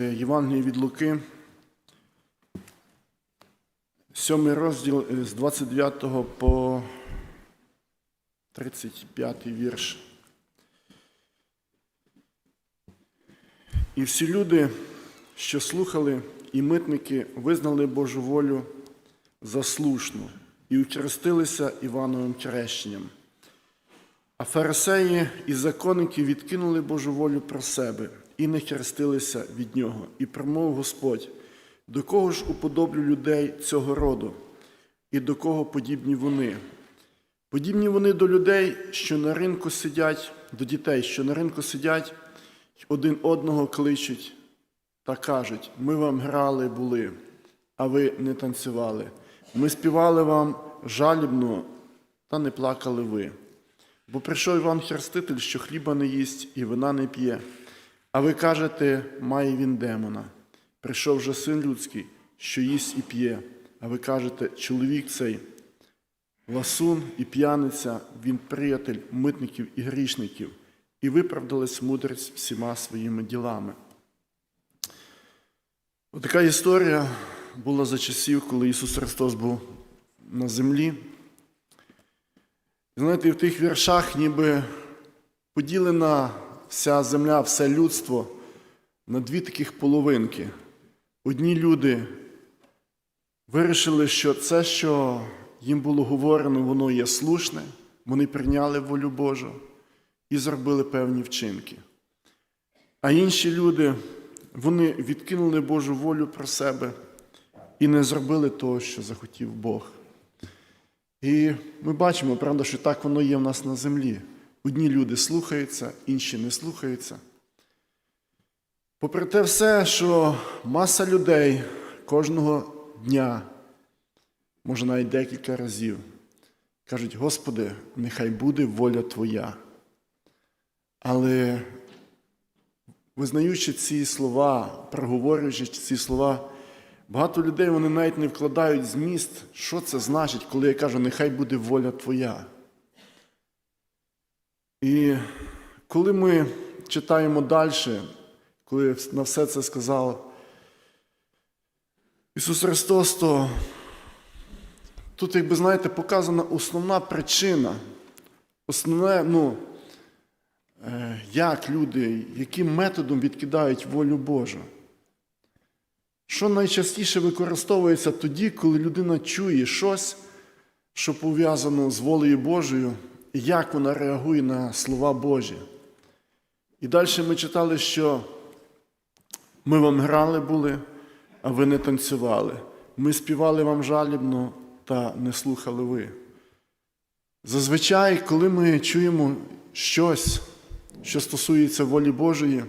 Е, Євангеліє від Луки, сьомий розділ е, з 29 по 35 вірш. І всі люди, що слухали, і митники визнали Божу волю за слушну і учрестилися Івановим хрещенням. А фарисеї і законники відкинули Божу волю про себе і не хрестилися від нього. І промовив Господь, до кого ж уподоблю людей цього роду, і до кого подібні вони? Подібні вони до людей, що на ринку сидять, до дітей, що на ринку сидять, один одного кличуть та кажуть: ми вам грали були, а ви не танцювали. Ми співали вам жалібно, та не плакали ви. Бо прийшов Іван Хреститель, що хліба не їсть і вина не п'є. А ви кажете, має він демона. Прийшов же син людський, що їсть і п'є. А ви кажете, чоловік цей ласун і п'яниця, він приятель митників і грішників, і виправдались мудрець всіма своїми ділами. Отака історія була за часів, коли Ісус Христос був на землі. Знаєте, в тих віршах ніби поділена вся земля, все людство на дві таких половинки. Одні люди вирішили, що це, що їм було говорено, воно є слушне, вони прийняли волю Божу і зробили певні вчинки. А інші люди, вони відкинули Божу волю про себе і не зробили того, що захотів Бог. І ми бачимо, правда, що так воно є в нас на землі. Одні люди слухаються, інші не слухаються. Попри те все, що маса людей кожного дня, може навіть декілька разів, кажуть, Господи, нехай буде воля Твоя. Але визнаючи ці слова, проговорюючи ці слова, Багато людей вони навіть не вкладають зміст, що це значить, коли я кажу, нехай буде воля Твоя. І коли ми читаємо далі, коли на все це сказав Ісус Христос, то тут, якби знаєте, показана основна причина, основне, ну, е, як люди, яким методом відкидають волю Божу. Що найчастіше використовується тоді, коли людина чує щось, що пов'язано з волею Божою, і як вона реагує на слова Божі. І далі ми читали, що ми вам грали були, а ви не танцювали. Ми співали вам жалібно, та не слухали ви. Зазвичай, коли ми чуємо щось, що стосується волі Божої,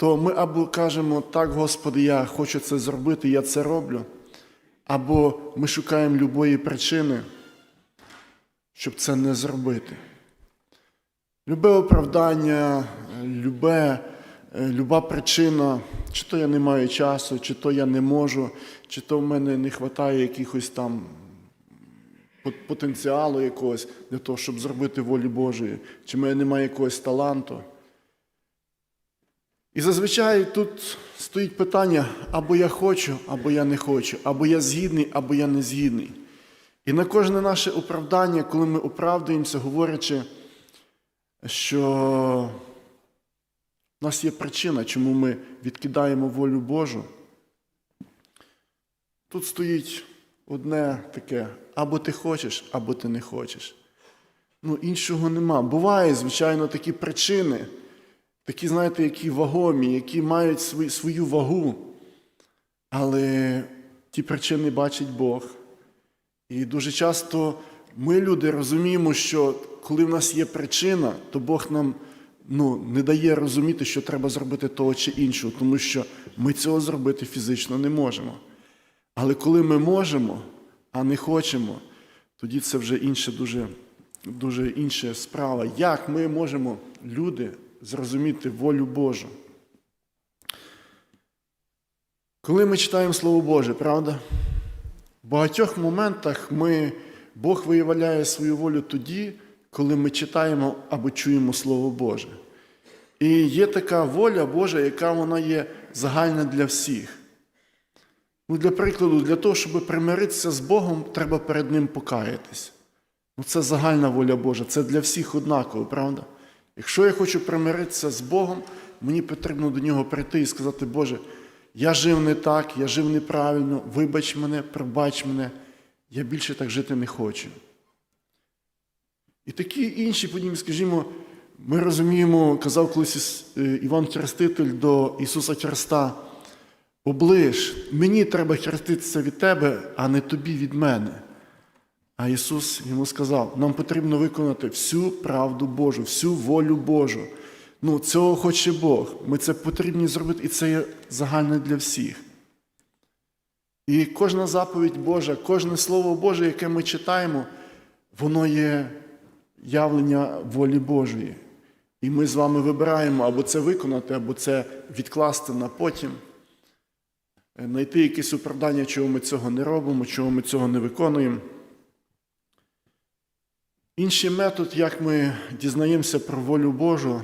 то ми або кажемо, так, Господи, я хочу це зробити, я це роблю, або ми шукаємо любої причини, щоб це не зробити. Любе оправдання, любе, люба причина, чи то я не маю часу, чи то я не можу, чи то в мене не вистачає якихось там потенціалу якогось для того, щоб зробити волю Божої, чи в мене немає якогось таланту. І зазвичай тут стоїть питання, або я хочу, або я не хочу, або я згідний, або я не згідний. І на кожне наше оправдання, коли ми оправдуємося, говорячи, що в нас є причина, чому ми відкидаємо волю Божу, тут стоїть одне таке, або ти хочеш, або ти не хочеш. Ну, іншого нема. Буває, звичайно, такі причини такі, знаєте, які вагомі, які мають свою, вагу, але ті причини бачить Бог. І дуже часто ми, люди, розуміємо, що коли в нас є причина, то Бог нам ну, не дає розуміти, що треба зробити того чи іншого, тому що ми цього зробити фізично не можемо. Але коли ми можемо, а не хочемо, тоді це вже інша дуже, дуже інша справа. Як ми можемо, люди, зрозуміти волю Божу. Коли ми читаємо Слово Боже, правда? В багатьох моментах ми, Бог виявляє свою волю тоді, коли ми читаємо або чуємо Слово Боже. І є така воля Божа, яка вона є загальне для всіх. Ну, для прикладу, для того, щоб примиритися з Богом, треба перед Ним покаятись. Ну, це загальна воля Божа, це для всіх однаково, правда? Якщо я хочу примиритися з Богом, мені потрібно до нього прийти і сказати, Боже, я жив не так, я жив неправильно, вибач мене, пробач мене, я більше так жити не хочу. І такі інші подібні, скажімо, ми розуміємо, казав колись е, Іван Хреститель до Ісуса Христа, оближ, мені треба хреститися від тебе, а не тобі від мене. А Ісус йому сказав: нам потрібно виконати всю правду Божу, всю волю Божу. Ну, цього хоче Бог. Ми це потрібні зробити, і це є загальне для всіх. І кожна заповідь Божа, кожне слово Боже, яке ми читаємо, воно є явлення волі Божої. І ми з вами вибираємо або це виконати, або це відкласти на потім, Е, знайти якесь оправдання, чого ми цього не робимо, чого ми цього не виконуємо. Інший метод, як ми дізнаємося про волю Божу,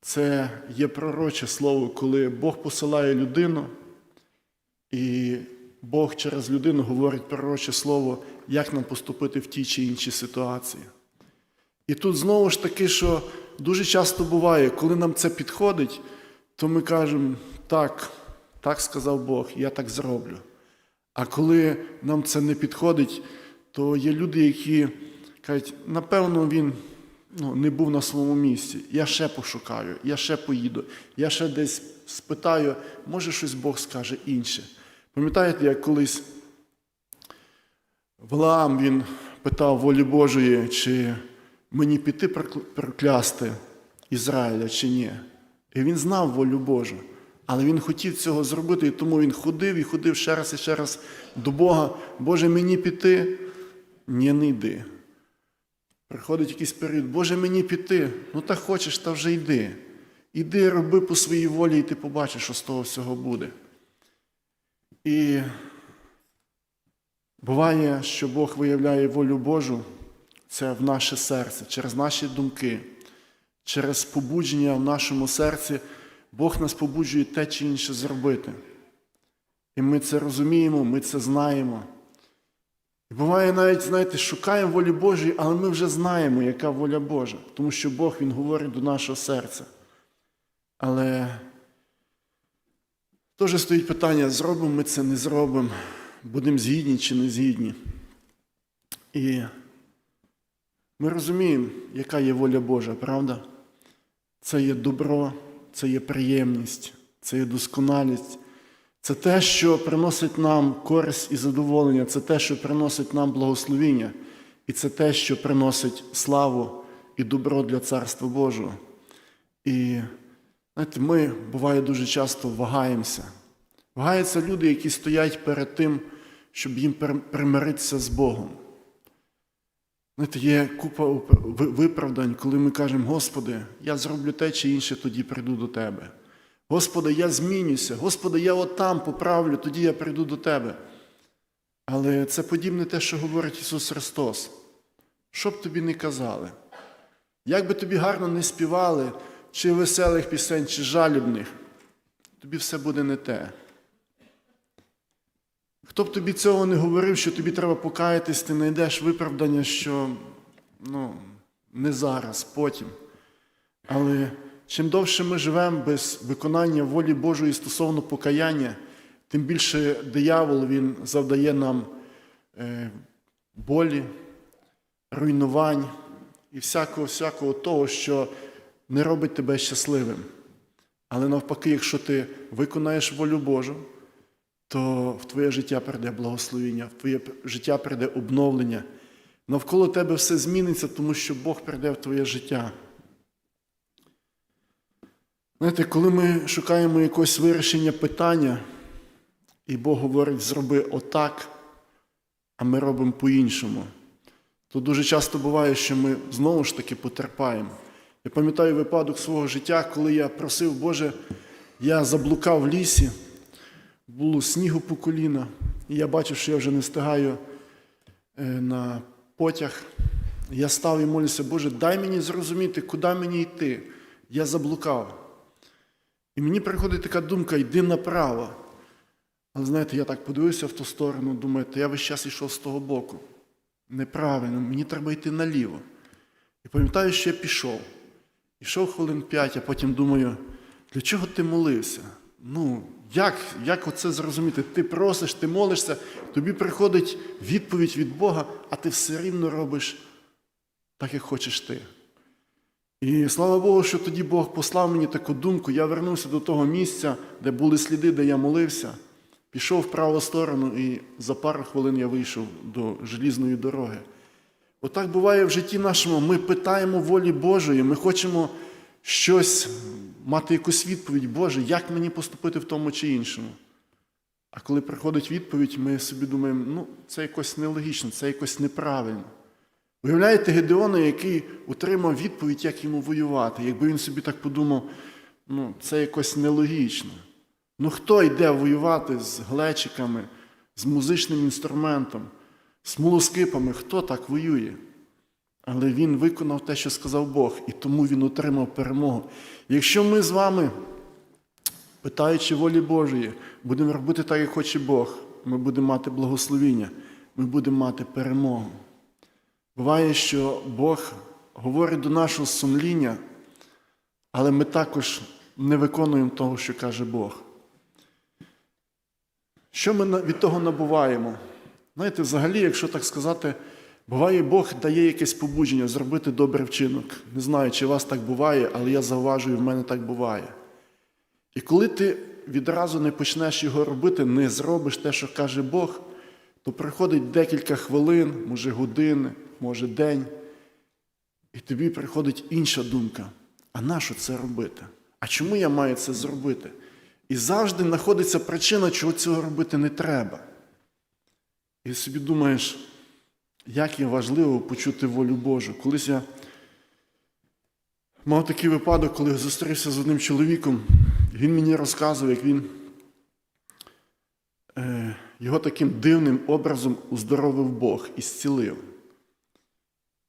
це є пророче слово, коли Бог посилає людину, і Бог через людину говорить пророче слово, як нам поступити в тій чи іншій ситуації. І тут знову ж таки, що дуже часто буває, коли нам це підходить, то ми кажемо, так, так сказав Бог, я так зроблю. А коли нам це не підходить, то є люди, які кажуть, напевно, він ну, не був на своєму місці. Я ще пошукаю, я ще поїду, я ще десь спитаю, може щось Бог скаже інше. Пам'ятаєте, як колись Валаам він питав волі Божої, чи мені піти проклясти Ізраїля чи ні. І він знав волю Божу, але він хотів цього зробити, і тому він ходив і ходив ще раз і ще раз до Бога. Боже, мені піти? Ні, не йди. Приходить якийсь період, Боже, мені піти. Ну так хочеш, та вже йди. Іди, роби по своїй волі, і ти побачиш, що з того всього буде. І буває, що Бог виявляє волю Божу це в наше серце, через наші думки, через побудження в нашому серці. Бог нас побуджує те чи інше зробити. І ми це розуміємо, ми це знаємо. І буває навіть, знаєте, шукаємо волі Божої, але ми вже знаємо, яка воля Божа, тому що Бог Він говорить до нашого серця. Але теж стоїть питання, зробимо ми це, не зробимо, будемо згідні чи не згідні. І ми розуміємо, яка є воля Божа, правда? Це є добро, це є приємність, це є досконалість. Це те, що приносить нам користь і задоволення, це те, що приносить нам благословіння, і це те, що приносить славу і добро для Царства Божого. І знаєте, ми буває дуже часто вагаємося. Вагаються люди, які стоять перед тим, щоб їм примиритися з Богом. Знаєте, є купа виправдань, коли ми кажемо, Господи, я зроблю те чи інше, тоді прийду до Тебе. Господи, я змінюся, Господи, я от там поправлю, тоді я прийду до Тебе. Але це подібне те, що говорить Ісус Христос. Що б тобі не казали, як би тобі гарно не співали, чи веселих пісень, чи жалібних, тобі все буде не те. Хто б тобі цього не говорив, що тобі треба покаятись, ти знайдеш виправдання, що ну, не зараз, потім. Але чим довше ми живемо без виконання волі Божої стосовно покаяння, тим більше диявол він завдає нам е, болі, руйнувань і всякого, всякого того, що не робить тебе щасливим. Але навпаки, якщо ти виконаєш волю Божу, то в твоє життя прийде благословіння, в твоє життя прийде обновлення. Навколо тебе все зміниться, тому що Бог прийде в твоє життя. Знаєте, коли ми шукаємо якогось вирішення питання, і Бог говорить, зроби отак, а ми робимо по-іншому, то дуже часто буває, що ми знову ж таки потерпаємо. Я пам'ятаю випадок свого життя, коли я просив, Боже, я заблукав в лісі, було снігу по коліна, і я бачив, що я вже не встигаю е, на потяг. Я став і молюся, Боже, дай мені зрозуміти, куди мені йти. Я заблукав. І мені приходить така думка, йди направо. Але знаєте, я так подивився в ту сторону, думаю, та я весь час йшов з того боку. Неправильно, мені треба йти наліво. І пам'ятаю, що я пішов. Ішов хвилин п'ять, а потім думаю, для чого ти молився? Ну, як, як оце зрозуміти? Ти просиш, ти молишся, тобі приходить відповідь від Бога, а ти все рівно робиш так, як хочеш ти. І слава Богу, що тоді Бог послав мені таку думку. Я вернувся до того місця, де були сліди, де я молився, пішов в праву сторону, і за пару хвилин я вийшов до желізної дороги. Отак буває в житті нашому. Ми питаємо волі Божої, ми хочемо щось мати якусь відповідь, Боже, як мені поступити в тому чи іншому. А коли приходить відповідь, ми собі думаємо, ну, це якось нелогічно, це якось неправильно. Уявляєте Гедеона, який отримав відповідь, як йому воювати. Якби він собі так подумав, ну, це якось нелогічно. Ну хто йде воювати з глечиками, з музичним інструментом, з молоскипами, хто так воює? Але він виконав те, що сказав Бог, і тому він отримав перемогу. Якщо ми з вами, питаючи волі Божої, будемо робити так, як хоче Бог, ми будемо мати благословіння, ми будемо мати перемогу. Буває, що Бог говорить до нашого сумління, але ми також не виконуємо того, що каже Бог. Що ми від того набуваємо? Знаєте, взагалі, якщо так сказати, буває, Бог дає якесь побудження зробити добрий вчинок. Не знаю, чи у вас так буває, але я зауважую, в мене так буває. І коли ти відразу не почнеш його робити, не зробиш те, що каже Бог, то приходить декілька хвилин, може години, може день, і тобі приходить інша думка. А нащо це робити? А чому я маю це зробити? І завжди знаходиться причина, чого цього робити не треба. І собі думаєш, як є важливо почути волю Божу. Колись я мав такий випадок, коли зустрівся з одним чоловіком, він мені розказував, як він е, його таким дивним образом уздоровив Бог і зцілив.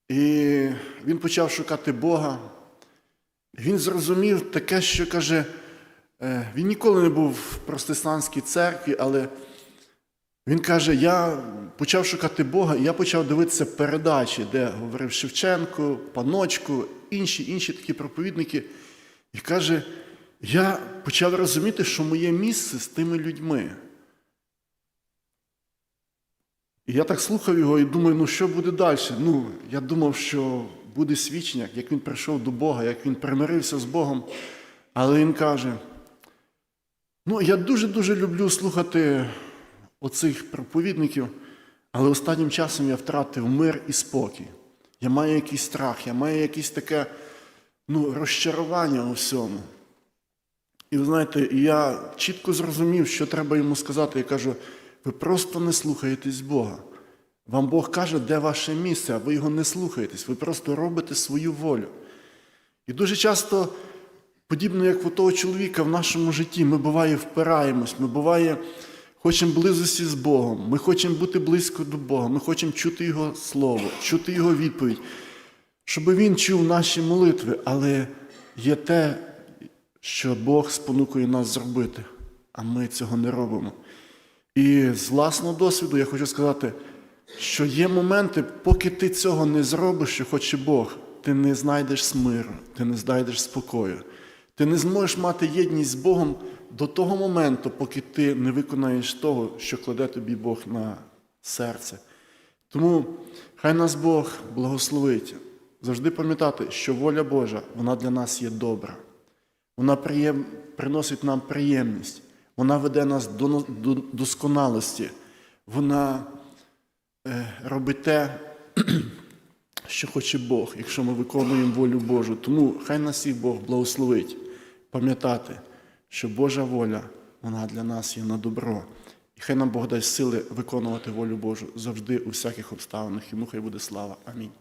І він почав шукати Бога. Він зрозумів таке, що каже, е, він ніколи не був в протестантській церкві, але він каже: я почав шукати Бога, і я почав дивитися передачі, де говорив Шевченко, Паночко, інші, інші такі проповідники. І каже, я почав розуміти, що моє місце з тими людьми. І я так слухав його і думаю, ну що буде далі? Ну, я думав, що буде свідчення, як він прийшов до Бога, як він примирився з Богом. Але він каже: ну, я дуже-дуже люблю слухати оцих проповідників, але останнім часом я втратив мир і спокій. Я маю якийсь страх, я маю якесь таке ну, розчарування у всьому. І ви знаєте, я чітко зрозумів, що треба йому сказати. Я кажу, ви просто не слухаєтесь Бога. Вам Бог каже, де ваше місце, а ви його не слухаєтесь, ви просто робите свою волю. І дуже часто, подібно як у того чоловіка в нашому житті, ми буває впираємось, ми буває, хочемо близості з Богом, ми хочемо бути близько до Бога, ми хочемо чути Його Слово, чути Його відповідь, щоб Він чув наші молитви, але є те, що Бог спонукує нас зробити, а ми цього не робимо. І з власного досвіду я хочу сказати, що є моменти, поки ти цього не зробиш, що хоче Бог, ти не знайдеш миру, ти не знайдеш спокою. Ти не зможеш мати єдність з Богом до того моменту, поки ти не виконаєш того, що кладе тобі Бог на серце. Тому хай нас Бог благословить. Завжди пам'ятати, що воля Божа, вона для нас є добра. Вона приносить нам приємність, вона веде нас до, до досконалості, вона е, робить те, що хоче Бог, якщо ми виконуємо волю Божу. Тому хай нас всіх Бог благословить пам'ятати, що Божа воля, вона для нас є на добро. І хай нам Бог дасть сили виконувати волю Божу завжди у всяких обставинах. Йому хай буде слава. Амінь.